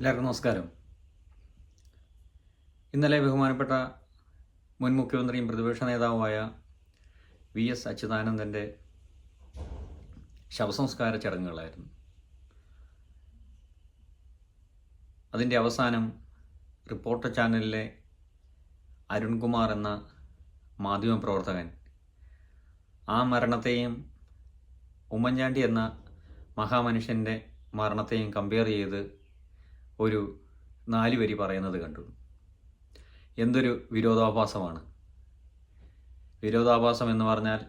എല്ലാവർക്കും നമസ്കാരം. ഇന്നലെ ബഹുമാനപ്പെട്ട മുൻ മുഖ്യമന്ത്രിയും പ്രതിപക്ഷ നേതാവുമായ വി എസ് അച്യുതാനന്ദന്റെ ശവസംസ്കാര ചടങ്ങുകളായിരുന്നു. അതിന്റെ അവസാനം റിപ്പോർട്ടർ ചാനലിലെ അരുൺകുമാർ എന്ന മാധ്യമപ്രവർത്തകൻ ആ മരണത്തെയും ഉമ്മൻചാണ്ടി എന്ന മഹാമനുഷ്യന്റെ മരണത്തെയും കമ്പയർ ചെയ്ത് ഒരു നാല് വരി പറയുന്നത് കണ്ടു. എന്തൊരു വിരോധാഭാസമാണ്. വിരോധാഭാസം എന്ന് പറഞ്ഞാൽ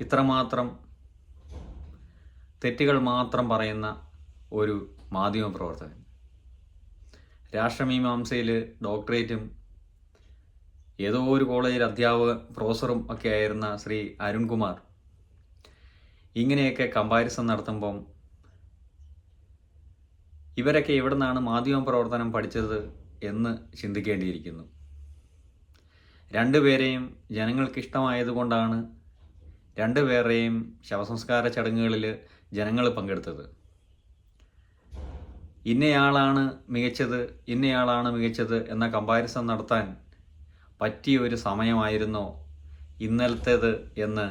ഇത്രമാത്രം തെറ്റുകൾ മാത്രം പറയുന്ന ഒരു മാധ്യമ പ്രവർത്തകൻ രാഷ്ട്രമീമാംസയിൽ ഡോക്ടറേറ്റും ഏതോ ഒരു കോളേജിൽ അധ്യാപക പ്രൊഫസറും ഒക്കെ ആയിരുന്ന ശ്രീ അരുൺകുമാർ ഇങ്ങനെയൊക്കെ കമ്പാരിസൺ നടത്തുമ്പം ഇവരൊക്കെ എവിടെ നിന്നാണ് മാധ്യമ പ്രവർത്തനം പഠിച്ചത് എന്ന് ചിന്തിക്കേണ്ടിയിരിക്കുന്നു. രണ്ടുപേരെയും ജനങ്ങൾക്ക് ഇഷ്ടമായതുകൊണ്ടാണ് രണ്ടുപേരെയും ശവസംസ്കാര ചടങ്ങുകളിൽ ജനങ്ങൾ പങ്കെടുത്തത്. ഇന്നയാളാണ് മികച്ചത് ഇന്നയാളാണ് മികച്ചത് എന്ന കമ്പാരിസൺ നടത്താൻ പറ്റിയ ഒരു സമയമായിരുന്നോ ഇന്നലത്തേത് എന്ന്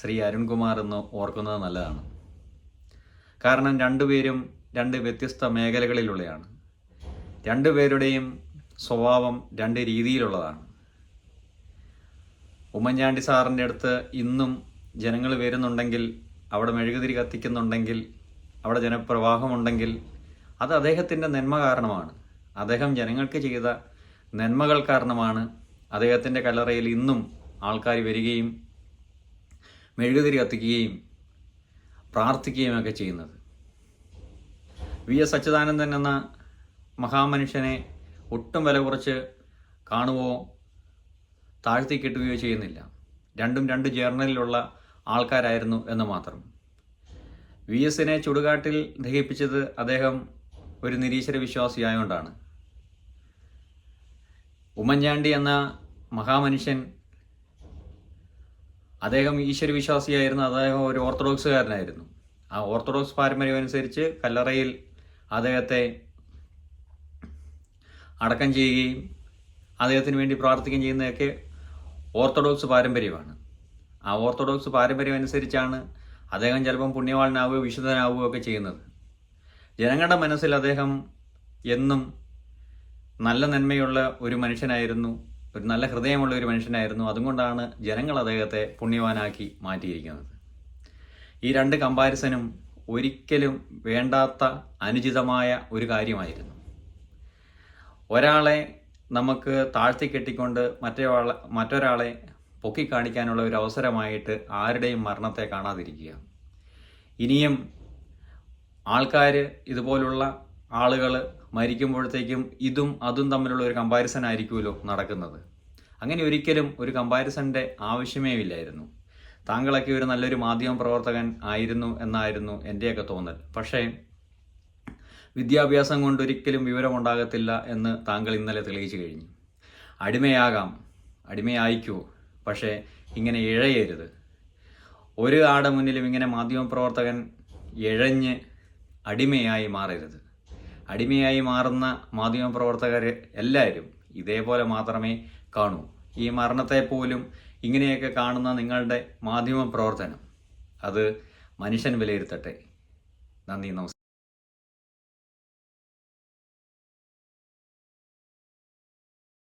ശ്രീ അരുൺകുമാർ എന്ന് ഓർക്കുന്നത് നല്ലതാണ്. കാരണം രണ്ടുപേരും രണ്ട് വ്യത്യസ്ത മേഖലകളിലുള്ളതാണ് രണ്ടുപേരുടെയും സ്വഭാവം രണ്ട് രീതിയിലുള്ളതാണ്. ഉമ്മൻചാണ്ടി സാറിന്റെ അടുത്ത് ഇന്നും ജനങ്ങൾ വരുന്നുണ്ടെങ്കിൽ അവിടെ മെഴുകുതിരി കത്തിക്കുന്നുണ്ടെങ്കിൽ അവിടെ ജനപ്രവാഹമുണ്ടെങ്കിൽ അത് അദ്ദേഹത്തിന്റെ നന്മ കാരണമാണ്. അദ്ദേഹം ജനങ്ങൾക്ക് ചെയ്ത നന്മകൾ കാരണമാണ് അദ്ദേഹത്തിന്റെ കല്ലറയിൽ ഇന്നും ആൾക്കാർ വരികയും മെഴുകുതിരി കത്തിക്കുകയും പ്രാർത്ഥിക്കുകയും ഒക്കെ ചെയ്യുന്നത്. വി എസ് അച്യുതാനന്ദൻ എന്ന മഹാമനുഷ്യനെ ഒട്ടും വില കുറച്ച് കാണുകയോ താഴ്ത്തി കെട്ടുകയോ ചെയ്യുന്നില്ല. രണ്ടും രണ്ട് ജേർണലിലുള്ള ആൾക്കാരായിരുന്നു എന്ന് മാത്രം. വി എസിനെ ചുടുകാട്ടിൽ ദഹിപ്പിച്ചത് അദ്ദേഹം ഒരു നിരീശ്വര വിശ്വാസിയായതുകൊണ്ടാണ് ഉമ്മൻചാണ്ടി എന്ന മഹാമനുഷ്യൻ അദ്ദേഹം ഈശ്വര വിശ്വാസിയായിരുന്നു. അദ്ദേഹം ഒരു ഓർത്തഡോക്സുകാരനായിരുന്നു. ആ ഓർത്തഡോക്സ് പാരമ്പര്യം അനുസരിച്ച് കല്ലറയിൽ അദ്ദേഹത്തെ അടക്കം ചെയ്യുകയും അദ്ദേഹത്തിന് വേണ്ടി പ്രാർത്ഥിക്കുകയും ചെയ്യുന്നതൊക്കെ ഓർത്തഡോക്സ് പാരമ്പര്യമാണ്. ആ ഓർത്തഡോക്സ് പാരമ്പര്യം അനുസരിച്ചാണ് അദ്ദേഹം ചിലപ്പം പുണ്യവാളനാവുകയോ വിശുദ്ധനാവുകയോ ഒക്കെ ചെയ്യുന്നത്. ജനങ്ങളുടെ മനസ്സിൽ അദ്ദേഹം എന്നും നല്ല നന്മയുള്ള ഒരു മനുഷ്യനായിരുന്നു ഒരു നല്ല ഹൃദയമുള്ള ഒരു മനുഷ്യനായിരുന്നു. അതുകൊണ്ടാണ് ജനങ്ങൾ അദ്ദേഹത്തെ പുണ്യവാനാക്കി മാറ്റിയിരിക്കുന്നത്. ഈ രണ്ട് കമ്പാരിസനും ഒരിക്കലും വേണ്ടാത്ത അനുചിതമായ ഒരു കാര്യമായിരുന്നു. ഒരാളെ നമുക്ക് താഴ്ത്തി കെട്ടിക്കൊണ്ട് മറ്റൊരാളെ മറ്റൊരാളെ പൊക്കി കാണിക്കാനുള്ള ഒരു അവസരമായിട്ട് ആരുടെയും മരണത്തെ കാണാതിരിക്കുക. ഇനിയും ആൾക്കാർ ഇതുപോലുള്ള ആളുകൾ മരിക്കുമ്പോഴത്തേക്കും ഇതും അതും തമ്മിലുള്ള ഒരു കമ്പാരിസൺ ആയിരിക്കുമല്ലോ നടക്കുന്നത്. അങ്ങനെ ഒരിക്കലും ഒരു കമ്പാരിസന്റെ ആവശ്യമേ ഇല്ലായിരുന്നു. താങ്കളൊക്കെ ഒരു നല്ലൊരു മാധ്യമ പ്രവർത്തകൻ ആയിരുന്നു എന്നായിരുന്നു എന്റെയൊക്കെ തോന്നൽ. പക്ഷേ വിദ്യാഭ്യാസം കൊണ്ടൊരിക്കലും വിവരമുണ്ടാകത്തില്ല എന്ന് താങ്കൾ ഇന്നലെ തെളിയിച്ചു കഴിഞ്ഞു. അടിമയാകാം അടിമയായിക്കോ പക്ഷേ ഇങ്ങനെ ഇഴയരുത്. ഒരു ആടെ മുന്നിലും ഇങ്ങനെ മാധ്യമപ്രവർത്തകൻ ഇഴഞ്ഞ് അടിമയായി മാറരുത്. അടിമയായി മാറുന്ന മാധ്യമപ്രവർത്തകർ എല്ലാവരും ഇതേപോലെ മാത്രമേ കാണൂ. ഈ മരണത്തെ പോലും ഇങ്ങനെയൊക്കെ കാണുന്ന നിങ്ങളുടെ മാധ്യമ പ്രവർത്തനം അത് മനുഷ്യൻ വിലയിരുത്തട്ടെ. നന്ദി നമസ്കാരം.